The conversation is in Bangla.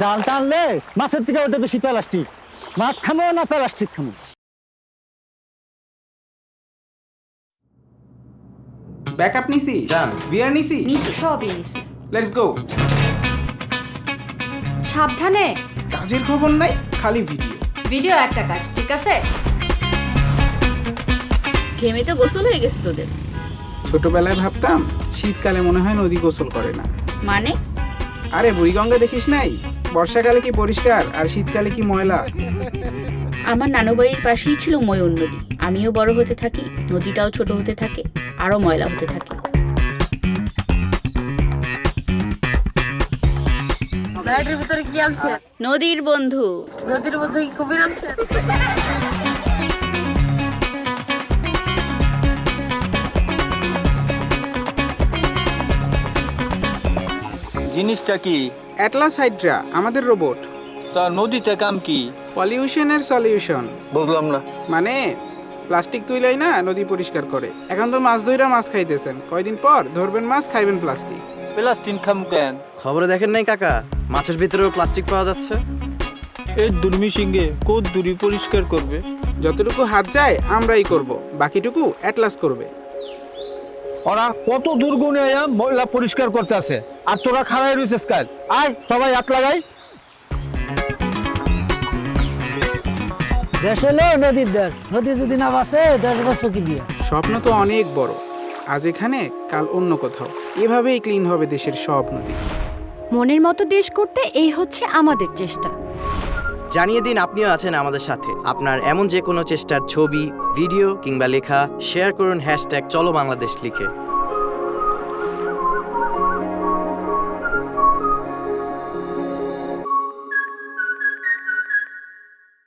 জাল টানলে মাছের থেকে ওটা বেশি প্লাস্টিক। মাছ খামো না প্লাস্টিক খামো? ব্যাকআপ নিছি যান। বিয়ার নিছি? নিছি সবই নিছি। লেটস গো সাবধানে। কাজের খবর নাই খালি ভিডিও ভিডিও একটা কাজ ঠিক আছে? ঘেমে তো গোসল হয়ে গেছে তোদের। ছোটবেলায় ভাবতাম শীতকালে মনে হয় নদী গোসল করে না। মানে? আরে বুড়িগঙ্গা দেখিস নাই? বর্ষাকালে কি পরিষ্কার আর শীতকালে কি ময়লা? আমার নানু বাড়ির পাশেই ছিল ময়ূর নদী। আমিও বড় হতে থাকি নদীটাও ছোট হতে থাকে আরও ময়লা হতে থাকে। ভিতরে কি আছে নদীর বন্ধু। নদীর মধ্যে কি কুমির আছে জিনিসটা কি? অ্যাটলাস হাইড্রা আমাদের রোবট। তা নদীতে কাম কি? পলিউশনের সলিউশন। বুঝলাম না। মানে প্লাস্টিক তুইলাই না নদী পরিষ্কার করে। এখন তো মাছ ধইরা মাছ খাইতেছেন। কয়দিন পর ধরবেন মাছ খাইবেন প্লাস্টিক। প্লাস্টিক খাম কেন? খবরে দেখেন নাই কাকা মাছের ভিতরেও প্লাস্টিক পাওয়া যাচ্ছে? এই দুর্মি সিংহে কোদ দূরি পরিষ্কার করবে? যতটুকু হাত যায় আমরাই করব। বাকিটুকু অ্যাটলাস করবে। ওরা কত দুর্গুণে ময়লা পরিষ্কার করতে আছে। আর তোরা খাড়াই রয়েছিস কাল। আয় সবাই হাত লাগাই। দেশ হলো নদীর দেশ। নদী যদি না বাসে দেশ বাঁচবো কি দিয়ে? স্বপ্ন তো অনেক বড়। আজ এখানে কাল অন্য কোথাও। এভাবেই ক্লিন হবে দেশের সব নদী। মনের মতো দেশ করতে এই হচ্ছে আমাদের চেষ্টা। জানিয়ে দিন আপনিও আছেন আমাদের সাথে। আপনার এমন যে কোনো চেষ্টার ছবি, ভিডিও কিংবা লেখা শেয়ার করুন হ্যাশট্যাগ চলো বাংলাদেশ লিখে।